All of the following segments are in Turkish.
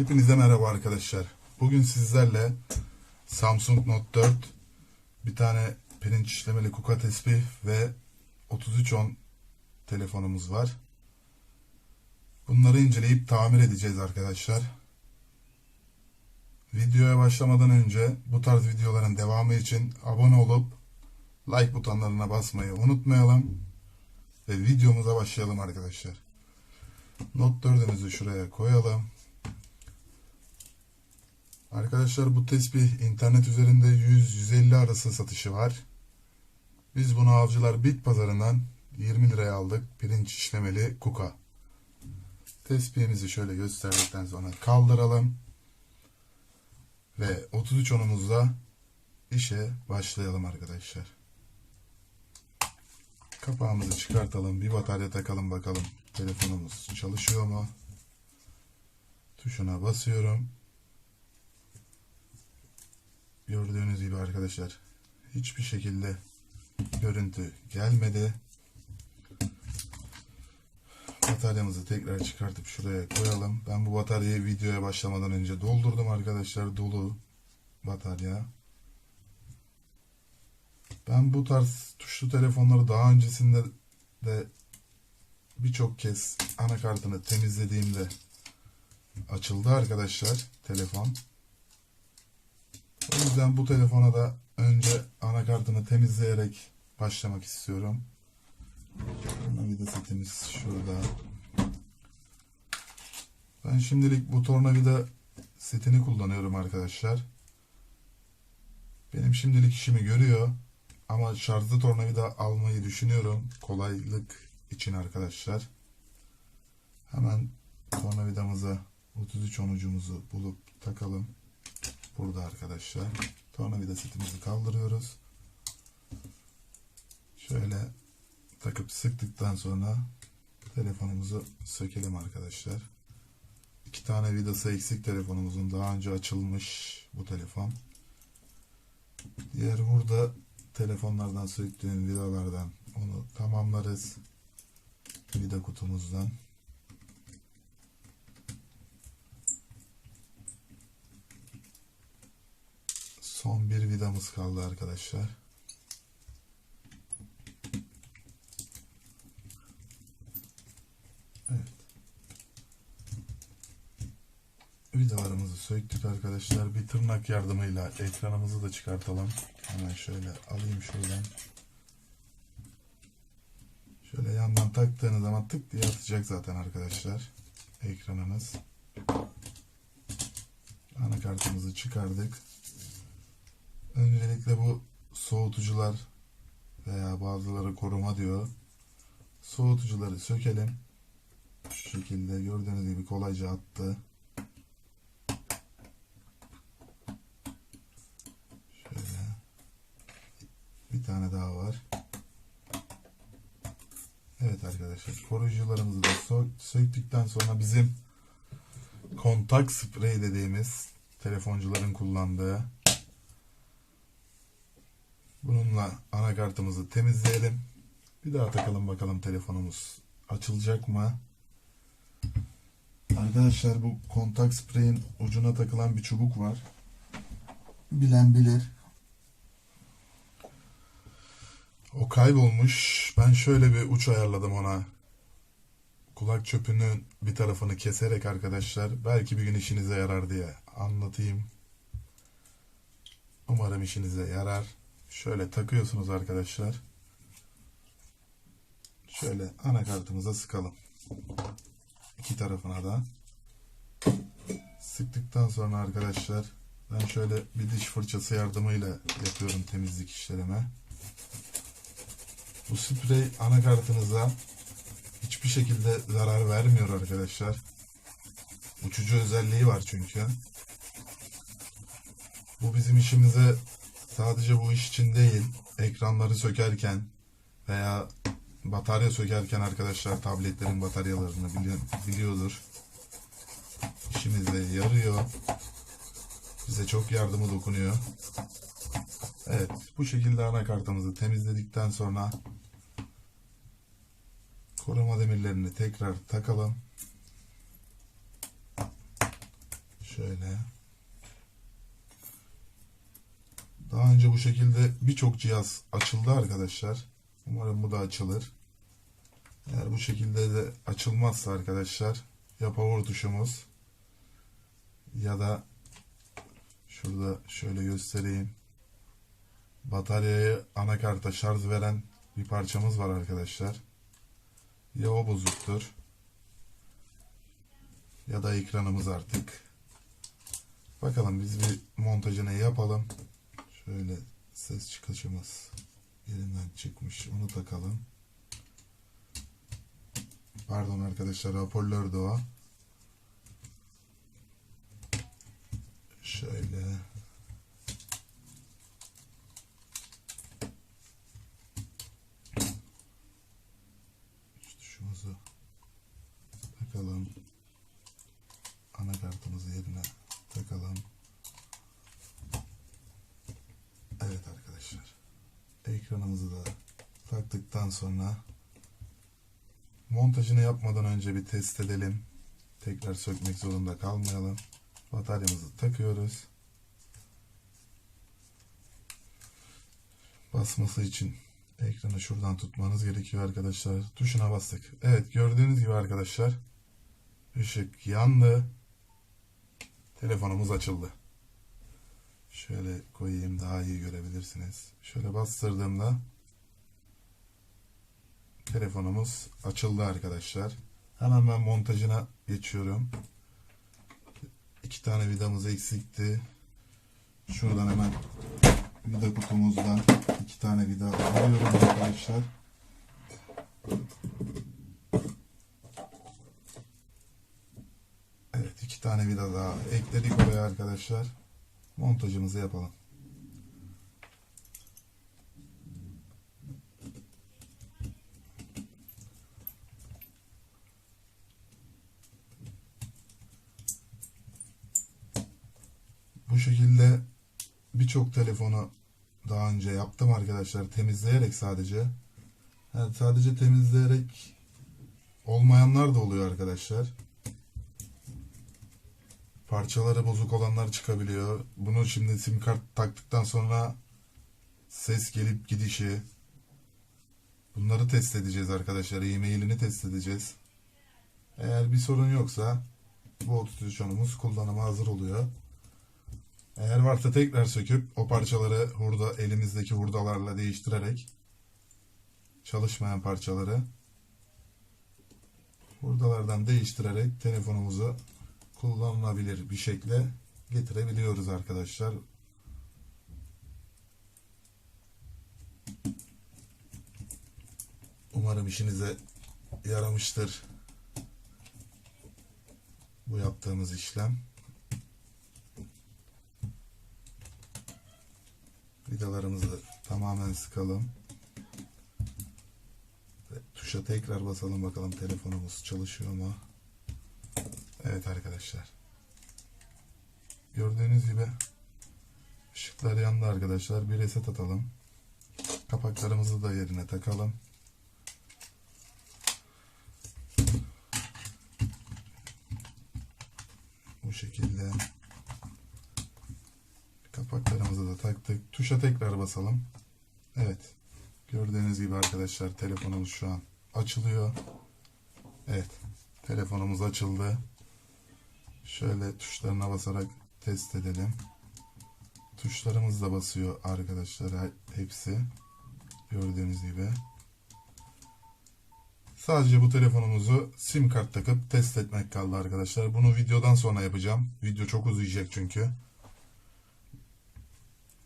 Hepinize merhaba arkadaşlar. Bugün sizlerle Samsung Note 4 bir tane pirinç işlemeli kuka tespih ve 3310 telefonumuz var. Bunları inceleyip tamir edeceğiz arkadaşlar. Videoya başlamadan önce bu tarz videoların devamı için abone olup like butonlarına basmayı unutmayalım ve videomuza başlayalım arkadaşlar. Note 4'ümüzü şuraya koyalım. Arkadaşlar bu tespih internet üzerinde 100-150 arası satışı var. Biz bunu avcılar bit pazarından 20 liraya aldık. Pirinç işlemeli kuka. Tespihimizi şöyle gösterdikten sonra kaldıralım. Ve 33 onumuzda işe başlayalım arkadaşlar. Kapağımızı çıkartalım. Bir batarya takalım bakalım. Telefonumuz çalışıyor mu? Tuşuna basıyorum. Gördüğünüz gibi arkadaşlar hiçbir şekilde görüntü gelmedi. Bataryamızı tekrar çıkartıp şuraya koyalım. Ben bu bataryayı videoya başlamadan önce doldurdum arkadaşlar. Dolu batarya. Ben bu tarz tuşlu telefonları daha öncesinde de birçok kez anakartını temizlediğimde açıldı arkadaşlar telefon. O yüzden bu telefona da önce anakartını temizleyerek başlamak istiyorum. Tornavida setimiz şurada. Ben şimdilik bu tornavida setini kullanıyorum arkadaşlar. Benim şimdilik işimi görüyor. Ama şarjlı tornavida almayı düşünüyorum. Kolaylık için arkadaşlar. Hemen tornavidamıza 33 onucumuzu bulup takalım. Burada arkadaşlar. Tornavida setimizi kaldırıyoruz. Şöyle takıp sıktıktan sonra telefonumuzu sökelim arkadaşlar. İki tane vidası eksik telefonumuzun daha önce açılmış bu telefon. Diğer burada telefonlardan söktüğüm vidalardan onu tamamlarız. Vida kutumuzdan. Son bir vidamız kaldı arkadaşlar. Evet. Vidalarımızı söktük arkadaşlar. Bir tırnak yardımıyla ekranımızı da çıkartalım. Hemen şöyle alayım şuradan. Şöyle yandan taktığınız zaman tık diye atacak zaten arkadaşlar. Ekranınız. Anakartımızı çıkardık. Öncelikle bu soğutucular veya bazıları koruma diyor. Soğutucuları sökelim. Şu şekilde gördüğünüz gibi kolayca attı. Şöyle. Bir tane daha var. Evet arkadaşlar koruyucularımızı da sö- söktükten sonra bizim kontak sprey dediğimiz telefoncuların kullandığı bununla anakartımızı temizleyelim. Bir daha takalım bakalım telefonumuz açılacak mı? Arkadaşlar bu kontak spreyin ucuna takılan bir çubuk var. Bilen bilir. O kaybolmuş. Ben şöyle bir uç ayarladım ona. Kulak çöpünün bir tarafını keserek arkadaşlar belki bir gün işinize yarar diye anlatayım. Umarım işinize yarar. Şöyle takıyorsunuz arkadaşlar. Şöyle anakartımıza sıkalım. İki tarafına da. Sıktıktan sonra arkadaşlar ben şöyle bir diş fırçası yardımıyla yapıyorum temizlik işlerimi. Bu sprey anakartınıza hiçbir şekilde zarar vermiyor arkadaşlar. Uçucu özelliği var çünkü. Bu bizim işimize sadece bu iş için değil, ekranları sökerken veya batarya sökerken arkadaşlar tabletlerin bataryalarını bili- biliyordur. İşimize yarıyor. Bize çok yardımı dokunuyor. Evet, bu şekilde anakartımızı temizledikten sonra koruma demirlerini tekrar takalım. Şöyle. Daha önce bu şekilde birçok cihaz açıldı arkadaşlar. Umarım bu da açılır. Eğer bu şekilde de açılmazsa arkadaşlar ya power tuşumuz ya da şurada şöyle göstereyim. Bataryayı anakarta şarj veren bir parçamız var arkadaşlar. Ya o bozuktur ya da ekranımız artık. Bakalım biz bir montajını yapalım. Şöyle ses çıkışımız yerinden çıkmış. Onu takalım. Pardon arkadaşlar hoparlör de o. Şöyle. Şu tuşumuzu takalım. Anakartımızı yerine takalım. Evet arkadaşlar. Ekranımızı da taktıktan sonra montajını yapmadan önce bir test edelim. Tekrar sökmek zorunda kalmayalım. Bataryamızı takıyoruz. Basması için ekranı şuradan tutmanız gerekiyor arkadaşlar. Tuşuna bastık. Evet gördüğünüz gibi arkadaşlar ışık yandı. Telefonumuz açıldı. Şöyle koyayım daha iyi görebilirsiniz. Şöyle bastırdığımda telefonumuz açıldı arkadaşlar. Hemen ben montajına geçiyorum. İki tane vidamız eksikti. Şuradan hemen vida kutumuzdan iki tane vida alıyorum arkadaşlar. Evet iki tane vida daha ekledik oraya arkadaşlar. Montajımızı yapalım. Bu şekilde birçok telefonu daha önce yaptım arkadaşlar temizleyerek sadece. Yani sadece temizleyerek olmayanlar da oluyor arkadaşlar. Parçaları bozuk olanlar çıkabiliyor. Bunu şimdi sim kart taktıktan sonra ses gelip gidişi bunları test edeceğiz arkadaşlar. E-mailini test edeceğiz. Eğer bir sorun yoksa bu 33 onumuz kullanıma hazır oluyor. Eğer varsa tekrar söküp o parçaları hurda elimizdeki hurdalarla değiştirerek çalışmayan parçaları hurdalardan değiştirerek telefonumuzu kullanılabilir bir şekilde getirebiliyoruz arkadaşlar. Umarım işinize yaramıştır bu yaptığımız işlem. Vidalarımızı tamamen sıkalım. Ve tuşa tekrar basalım bakalım telefonumuz çalışıyor mu? Evet arkadaşlar. Gördüğünüz gibi ışıklar yandı arkadaşlar. Bir reset atalım. Kapaklarımızı da yerine takalım. Bu şekilde kapaklarımızı da taktık. Tuşa tekrar basalım. Evet. Gördüğünüz gibi arkadaşlar telefonumuz şu an açılıyor. Evet. Telefonumuz açıldı. Şöyle tuşlarına basarak test edelim. Tuşlarımız da basıyor arkadaşlar hepsi. Gördüğünüz gibi. Sadece bu telefonumuzu sim kart takıp test etmek kaldı arkadaşlar. Bunu videodan sonra yapacağım. Video çok uzayacak çünkü.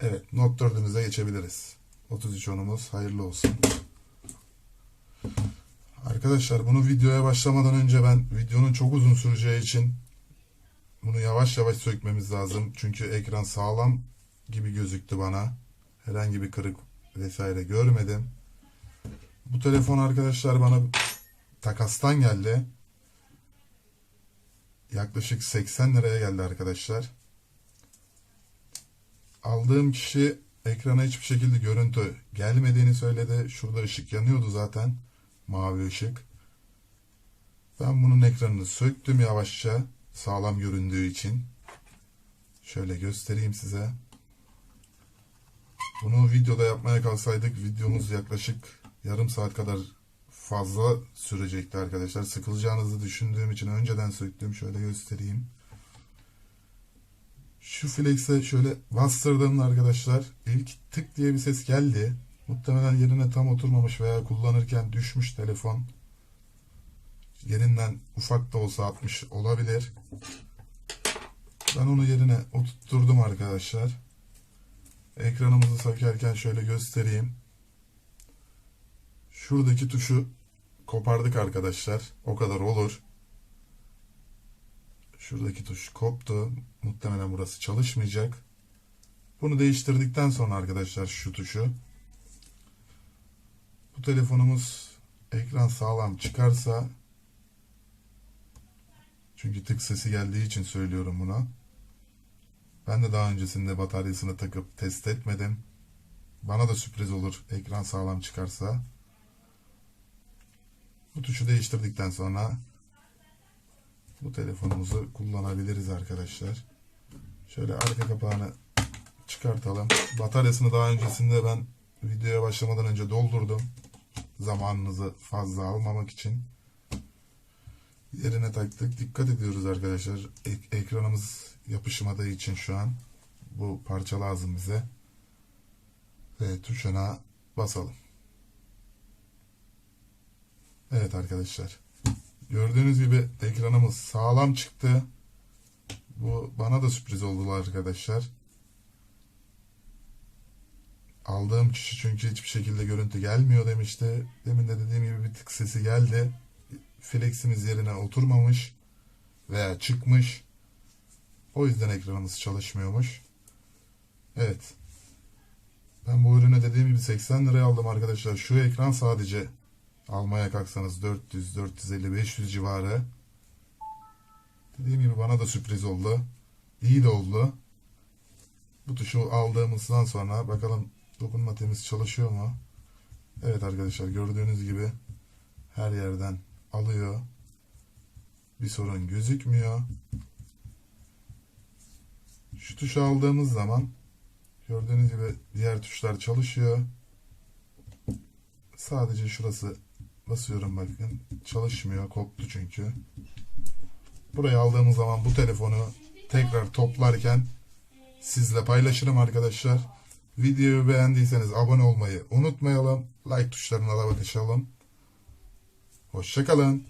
Evet Note 4'ümüze geçebiliriz. 33 onumuz hayırlı olsun. Arkadaşlar bunu videoya başlamadan önce ben videonun çok uzun süreceği için bunu yavaş yavaş sökmemiz lazım. Çünkü ekran sağlam gibi gözüktü bana. Herhangi bir kırık vesaire görmedim. Bu telefon arkadaşlar bana takastan geldi. Yaklaşık 80 liraya geldi arkadaşlar. Aldığım kişi ekrana hiçbir şekilde görüntü gelmediğini söyledi. Şurada ışık yanıyordu zaten. Mavi ışık. Ben bunun ekranını söktüm yavaşça. Sağlam göründüğü için. Şöyle göstereyim size. Bunu videoda yapmaya kalsaydık videomuz yaklaşık yarım saat kadar fazla sürecekti arkadaşlar. Sıkılacağınızı düşündüğüm için önceden söktüm. Şöyle göstereyim. Şu flex'e şöyle bastırdım arkadaşlar. İlk tık diye bir ses geldi. Muhtemelen yerine tam oturmamış veya kullanırken düşmüş telefon. Yerinden ufak da olsa atmış olabilir. Ben onu yerine oturtturdum arkadaşlar. Ekranımızı sökerken şöyle göstereyim. Şuradaki tuşu kopardık arkadaşlar. O kadar olur. Şuradaki tuş koptu. Muhtemelen burası çalışmayacak. Bunu değiştirdikten sonra arkadaşlar şu tuşu. Bu telefonumuz ekran sağlam çıkarsa çünkü tık sesi geldiği için söylüyorum bunu. Ben de daha öncesinde bataryasını takıp test etmedim. Bana da sürpriz olur ekran sağlam çıkarsa. Bu tuşu değiştirdikten sonra bu telefonumuzu kullanabiliriz arkadaşlar. Şöyle arka kapağını çıkartalım. Bataryasını daha öncesinde ben videoya başlamadan önce doldurdum. Zamanınızı fazla almamak için. Yerine taktık. Dikkat ediyoruz arkadaşlar. Ek- ekranımız yapışmadığı için şu an bu parça lazım bize. Ve tuşuna basalım. Evet arkadaşlar. Gördüğünüz gibi ekranımız sağlam çıktı. Bu bana da sürpriz oldu arkadaşlar. Aldığım kişi çünkü hiçbir şekilde görüntü gelmiyor demişti. Demin de dediğim gibi bir tık sesi geldi. Flex'imiz yerine oturmamış veya çıkmış. O yüzden ekranımız çalışmıyormuş. Evet. Ben bu ürünü dediğim gibi 80 liraya aldım arkadaşlar. Şu ekran sadece almaya kalksanız 400, 450, 500 civarı. Dediğim gibi bana da sürpriz oldu. İyi de oldu. Bu tuşu aldığımızdan sonra bakalım dokunma temiz çalışıyor mu? Evet arkadaşlar gördüğünüz gibi her yerden alıyor. Bir sorun gözükmüyor. Şu tuşu aldığımız zaman gördüğünüz gibi diğer tuşlar çalışıyor. Sadece şurası basıyorum bakın çalışmıyor koptu çünkü. Buraya aldığımız zaman bu telefonu tekrar toplarken sizle paylaşırım arkadaşlar. Videoyu beğendiyseniz abone olmayı unutmayalım. Like tuşlarına da bakışalım. Hoşçakalın.